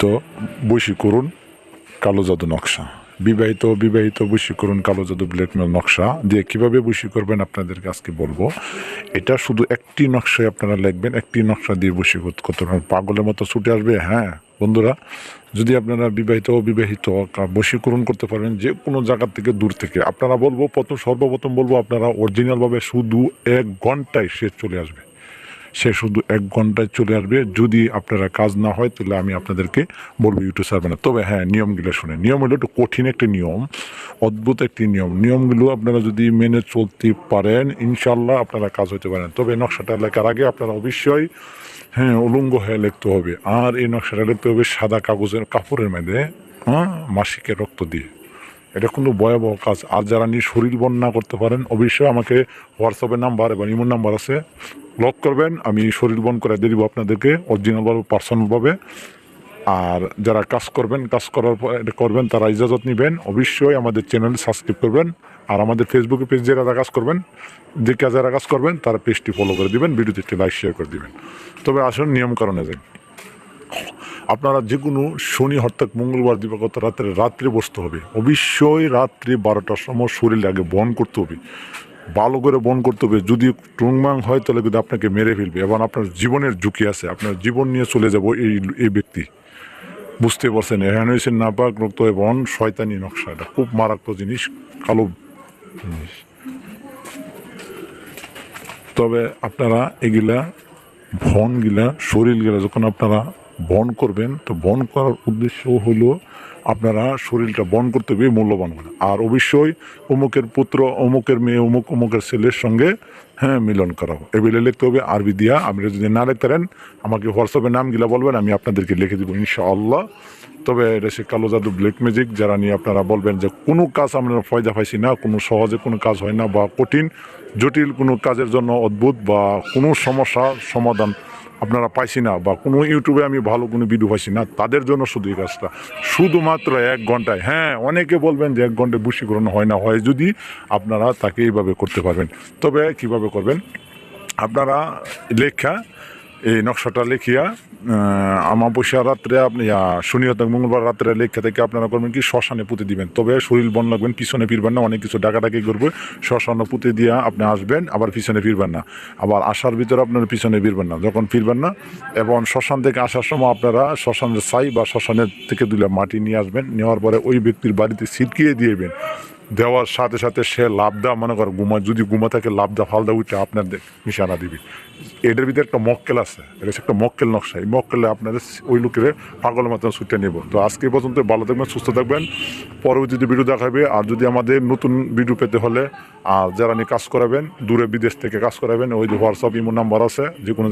তো বৈশী করুন কালো জাদু নকশা। বিবাহিত বিবাহিত বৈশী করুন কালো জাদু ব্ল্যাকমেল নকশা। দিয়ে কীভাবে বৈশী করবেন আপনাদেরকে আজকে বলব। এটা শুধু একটি নকশায় আপনারা লিখবেন, একটি নকশা দিয়ে বৈশী করতে পারবেন পাগলের মতো ছুটে আসবে হ্যাঁ? বন্ধুরা, যদি আপনারা বিবাহিত, অবিবাহিত বশীকরণ করতে পারবেন যে কোনো জায়গার থেকে দূর থেকে। আপনারা বলব, প্রথম সর্বপ্রথম বলব আপনারা অরিজিনালভাবে শুধু এক ঘন্টায় সে চলে আসবে। সে শুধু এক ঘন্টায় চলে আসবে। যদি আপনারা কাজ না হয়, তাহলে আমি আপনাদেরকে বলব ইউটিউব সার্ভে না তবে হ্যাঁ নিয়মগুলো শুনে নিয়ম হলো একটু কঠিন একটি নিয়ম, অদ্ভুত একটি নিয়ম। নিয়মগুলো আপনারা যদি মেনে চলতে পারেন ইনশাল্লাহ আপনারা কাজ হতে পারেন। তবে নকশাটা লেখার আগে আপনারা অবশ্যই হ্যাঁ উলঙ্গ হয়ে লিখতে হবে। আর এই নকশাটা লিখতে হবে সাদা কাগজের কাপড়ের মধ্যে হ্যাঁ মাসিকের রক্ত দিয়ে। এটা কিন্তু ভয়াবহ কাজ। আর যারা নিয়ে শরীর বর্ণনা করতে পারেন, অবশ্যই আমাকে হোয়াটসঅ্যাপের নাম্বার এবং ইমোর নাম্বার আছে। লক করবেন, আমি শরীর বন করে দিয়ে দিব আপনাদেরকে অরিজিনালভাবে পার্সোনালভাবে আর যারা কাজ করবেন, কাজ করার পর করবেন, তারা ইজাজত নেবেন। অবশ্যই আমাদের চ্যানেল সাবস্ক্রাইব করবেন, আর আমাদের ফেসবুকে পেজ যারা কাজ করবেন যে কাজ যারা কাজ করবেন, তারা পেজটি ফলো করে দিবেন ভিডিওতে একটি লাইক শেয়ার করে দিবেন। তবে আসুন নিয়ম কারণে যাই। আপনারা যে কোনো শনি হর্তাক মঙ্গলবার, দিবাগত রাত্রে রাত্রে বসতে হবে। অবশ্যই রাত্রি বারোটার সময় শরীর আগে বন করতে হবে। ভালো করে বন করতে হবে। যদি টুংমাং হয় তাহলে কিন্তু আপনাকে মেরে ফেলবে এবং আপনার জীবনের ঝুঁকি আছে। আপনার জীবন নিয়ে চলে যাব এই এই ব্যক্তি। বুঝতে পারছেন? এখানে হয়েছে নাপাক, রক্ত এবং শয়তানি নকশা। এটা খুব মারাত্মক জিনিস, কালো জিনিস। তবে আপনারা এগুলা, ভনগুলা, শরীরগুলা যখন আপনারা বন করবেন, তো বন করার উদ্দেশ্য হলো আপনারা শরীরটা বন করতে হবে মূল্যবান হবে আর অবশ্যই অমুকের পুত্র, অমুকের মেয়ে, অমুক, অমুকের ছেলের সঙ্গে হ্যাঁ মিলন করা হবে এগুলো লিখতে হবে, আরবি দিয়া, আপনি যদি না লিখতে পারেন, আমাকে হোয়াটসঅ্যাপে নামগুলা বলবেন, আমি আপনাদেরকে লিখে দেবো, ইনশাআল্লাহ। তবে এটা সে কালো জাদু ব্ল্যাক ম্যাজিক যারা নিয়ে আপনারা বলবেন যে কোনো কাজ আমরা ফয়দা পাইছি না, কোনো সহজে কোনো কাজ হয় না, বা কঠিন, জটিল কোনো কাজের জন্য অদ্ভুত, বা কোনো সমস্যা সমাধান আপনারা পাইছি না বা কোনো ইউটিউবে আমি ভালো কোনো ভিডিও পাইছি না, তাদের জন্য শুধু এই কাজটা। শুধুমাত্র এক ঘন্টায়। হ্যাঁ অনেকে বলবেন যে এক ঘন্টায় বশীকরণ হয় না, হয় যদি আপনারা তাকে এইভাবে করতে পারবেন। তবে কীভাবে করবেন? আপনারা লেখা এই নকশাটা লেখিয়া আমাবস্যা রাত্রে আপনি শনি মঙ্গলবার রাত্রে লেখা থেকে আপনারা করবেন কি, শ্মশানে পুঁতে দিবেন। তবে শরীর বন লাগবেন পিছনে ফিরবেন না, অনেক কিছু ডাকাডাকি করবে। শ্মশানে পুঁতে দিয়া আপনি আসবেন, আবার পিছনে ফিরবেন না। আবার আসার ভিতরে আপনার পিছনে ফিরবেন না, যখন ফিরবেন না, এবং শ্মশান থেকে আসার সময় আপনারা শ্মশানের ছাই বা শ্মশানের থেকে দুলা মাটি নিয়ে আসবেন, নেওয়ার পরে ওই ব্যক্তির বাড়িতে ছিটকিয়ে দিয়েবেন দেওয়ার সাথে সাথে সে লাভদা মনে কর, গুমা যদি গুমা থাকে লাভদা ফালদা উঠে আপনার নিশানা দিবি। এটার ভিতরে একটা মক্কেল আছে। এটা একটা মক্কেল নকশা। এই মক্কেলে আপনাদের ওই লোকের পাগলের মতন ছুটে নেব। তো আজকে পর্যন্ত ভালো থাকবেন, সুস্থ থাকবেন। পরবর্তীতে ভিডিও দেখাবে আর যদি আমাদের নতুন ভিডিও পেতে হলে, আর যারা নিয়ে কাজ করাবেন, দূরে বিদেশ থেকে কাজ করাবেন, ওই যে হোয়াটসঅ্যাপ ইমো নাম্বার আছে যে কোনো